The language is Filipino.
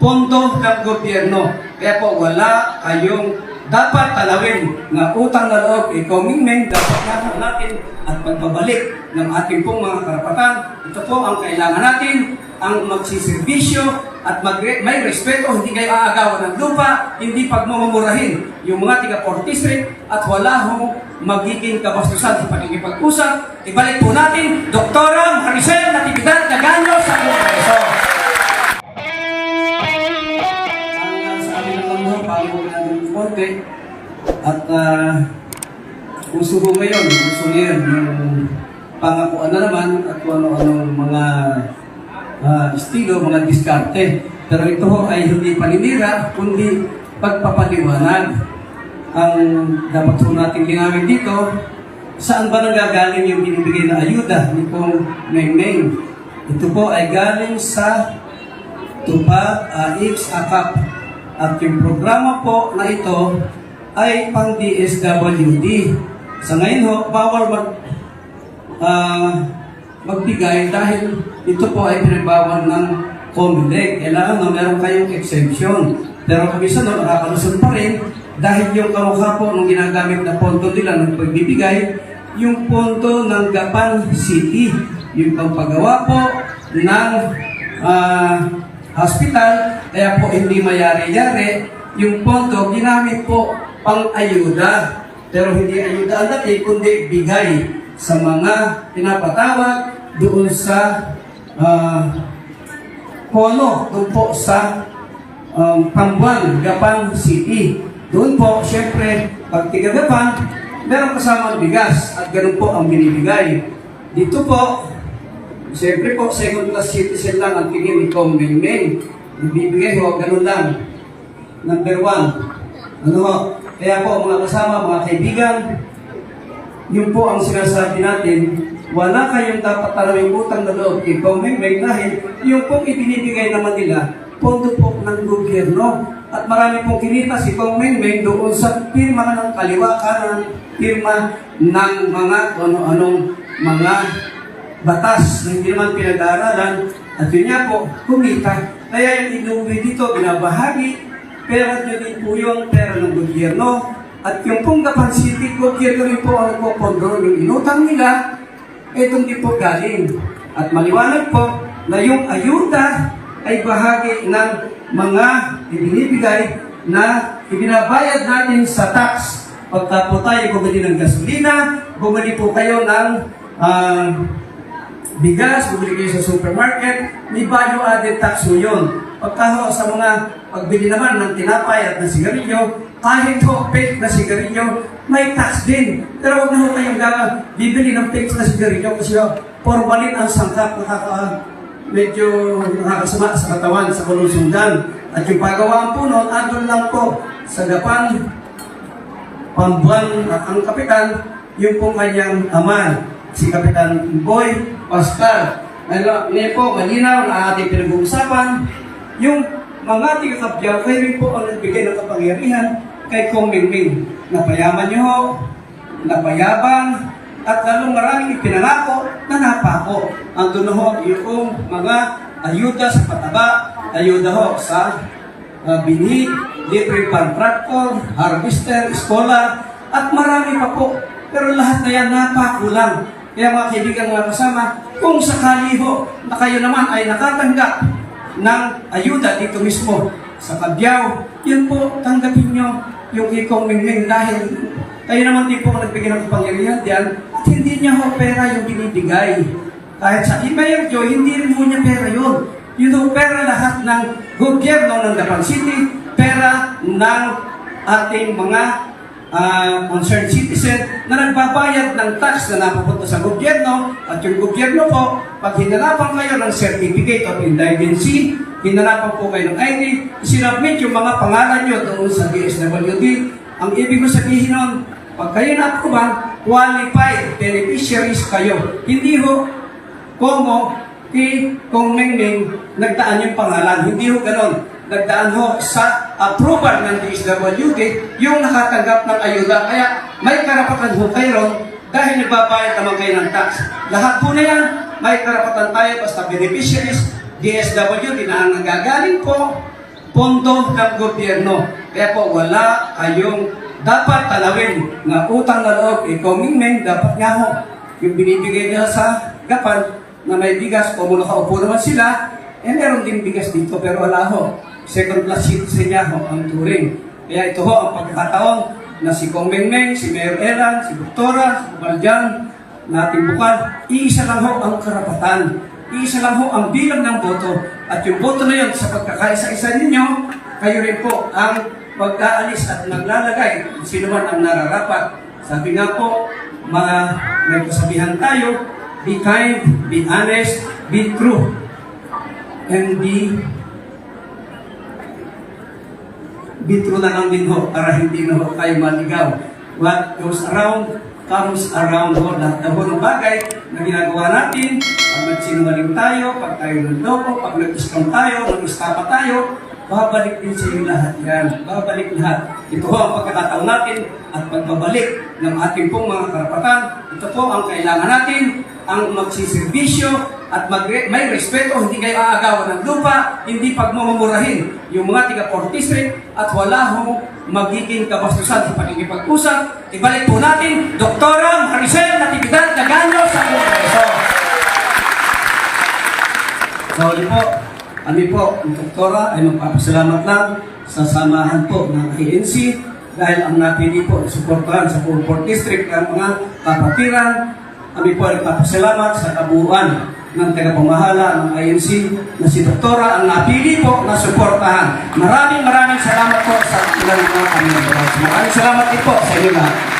pondo ng gobyerno. Kaya po wala kayong dapat talawin na utang na loob, ikaw mingming, dapat natin natin at pagbabalik ng ating pong mga karapatan. Ito po ang kailangan natin, ang magsiservisyo at mag may respeto, hindi kayo aagawan ng lupa, hindi pagmumurahin yung mga tiga 40 Street at wala hong magiging kabastusan sa pagkikipag-usap. Ibalik po natin, Doktora Maricel uso ko ngayon, uso niya yung pangakuan na naman at kung ano-anong mga ah, estilo, mga diskarte. Pero ito ho ay hindi paninira, kundi pagpapaliwanag. Ang dapat ho natin ginamit dito, saan ba nanggagaling yung binibigay na ayuda ni Kong Mengmeng? Ito po ay galing sa Tupa AX AKAP. At yung programa po na ito ay pang DSWD. Sa ngayon ho, bawal mag, ah, magbigay dahil ito po ay pinagbawal ng COMELEC. Kailangan na meron kayong exemption. Pero kabisa no, nakakalusot pa rin dahil yung kamukha po ng ginagamit na ponto nila ng pagbibigay, yung ponto ng Gapan City. Yung pagpagawa po ng ah, hospital, kaya po hindi mayari-yari, yung pondo ginamit po pang ayuda. Pero hindi ayuda ang dati, kundi bigay sa mga pinapatawag doon sa ah, Polo, doon po sa um, Pambuan, Gapan City. Doon po, syempre, pag tiga Gapan, meron kasamang bigas at ganun po ang binibigay. Dito po, Siyempre po, second class citizen lang ang tingin ni Kong Mengmeng. Ibibigay ho, ganun lang. Number one. Ano ho? Kaya po, mga kasama, mga kaibigan, yun po ang sinasabi natin, wala kayong dapat talawing utang na loob kay Mengmeng dahil yung pong ibinibigay naman nila, pondo po ng gobyerno. At marami pong kinita si Mengmeng doon sa pirma ng kaliwa kanan, pirma ng mga ano-anong mga batas na hindi naman pinag-aaralan at yun nga po, kumita. Kaya yung inuwi dito, binabahagi, pera nyo din po yung pera ng gobyerno. At yung pong Gapan City, gobyerno rin po ang nagpopondo. Yung inutang nila, itong di po galing. At maliwanag po na yung ayuda ay bahagi ng mga ibinibigay na ibinabayad natin sa tax. Pagka po tayo bumili ng gasolina, bumili po kayo ng ah, bigas, bumili kayo sa supermarket, may value added tax mo yun. Pagka ho, sa mga pagbili naman ng tinapay at ng sigarilyo, kahit ho fake na sigarilyo, may tax din. Pero huwag na ho kayong gawa, bibili ng fake na sigarilyo kasi ho, formalin ang sangkap, nakaka, medyo nakakasama sa katawan, sa kulusundan. At yung pagawaan po noon, andun lang po sa Gapan, pambuan ang kapitan, yung pong kanyang ama, si Kapitan Boy Ano, ngayon po, malinaw na ating pinag-uusapan, yung mga tigakabyaw, kayo rin po ang nagbigay ng kapangyarihan kay Kong Mingming. Napayaman niyo ho, napayabang, at lalong maraming ipinangako na napako. Andun na ho yung mga ayuda sa pataba, ayuda ho sa uh, binhi, libre pan tractor, harvester, eskola, at marami pa po. Pero lahat na yan napakulang. Kaya mga kaibigan, mga kasama, kung sakali ho na kayo naman ay nakatanggap ng ayuda dito mismo sa Kabyaw, yun po, tanggapin nyo yung ikong mingming dahil kayo naman din po nagbigay ng kapangyarihan diyan at hindi niya ho pera yung binibigay. Kahit sa iba yung Diyo, hindi rin mo niya pera yun. Yun ho pera lahat ng gobyerno ng Dapan City, pera ng ating mga ah, concerned citizen na nagbabayad ng tax na napupunta sa gobyerno at yung gobyerno po, pag hinanapan kayo ng Certificate of Indigency, hinanapan po kayo ng ID, sinubmit yung mga pangalan nyo doon sa DSWD. Ang ibig ko sabihin nun, pag kayo na-approval, qualified beneficiaries kayo. Hindi ho, como kay Kong Mengmeng, nagdaan yung pangalan. Hindi ho ganon nagdaan ho sa approval ng DSWD yung nakatanggap ng ayuda. Kaya may karapatan ho kayo dahil nagbabayad naman kayo ng tax. Lahat po na yan, may karapatan tayo basta beneficiaries, DSWD na ang nagagaling po pondo ng gobyerno. Kaya po wala kayong dapat talawin na utang na loob. Ikaw, Mingmeng, dapat nga ho. Yung binibigay nila sa gapan na may bigas, kung nakaupo naman sila, eh meron din bigas dito, pero wala ho. Second class citizen niya ho ang turing. Kaya ito ho ang pagkakataon na si Kong Mengmeng, si Mayor Elan, si Doktora, si Baljan, nating bukal, iisa lang ho ang karapatan. Iisa lang ho ang bilang ng boto. At yung boto na yun, sa pagkakaisa-isa ninyo, kayo rin po ang pag-aalis at naglalagay kung sino man ang nararapat. Sabi nga po, mga may kasabihan tayo, be kind, be honest, be true, and be lang din ho para hindi na ho kayo maligaw. What goes around, comes around ho. Lahat na ho ng bagay na ginagawa natin, pag nagsinungaling tayo, pag tayo nandoko, pag nag-scam tayo, nag-istapa tayo, babalik din sa iyo lahat yan. Babalik lahat. Ito ho ang pagkakataon natin at pagbabalik ng ating pong mga karapatan. Ito po ang kailangan natin, ang magsiservisyo at mag may respeto, hindi kayo aagawan ng lupa, hindi pagmumurahin yung mga tiga 40 District at wala hong magiging kabastusan sa pakikipag-usap. Ibalik po natin, Doktora Maricel Natividad Nagano sa Kongreso. Sa huli po, kami po, ang doktora, ay magpapasalamat lang sa samahan po ng ANC dahil ang napili po, suportahan sa 4 District ng mga kapatiran. Kami po ay nagpapasalamat sa kabuuan ng tagapamahala ng ANC na si Doktora ang napili po na suportahan. Maraming maraming salamat po sa ilang mga kami. Maraming salamat din po sa inyo lahat.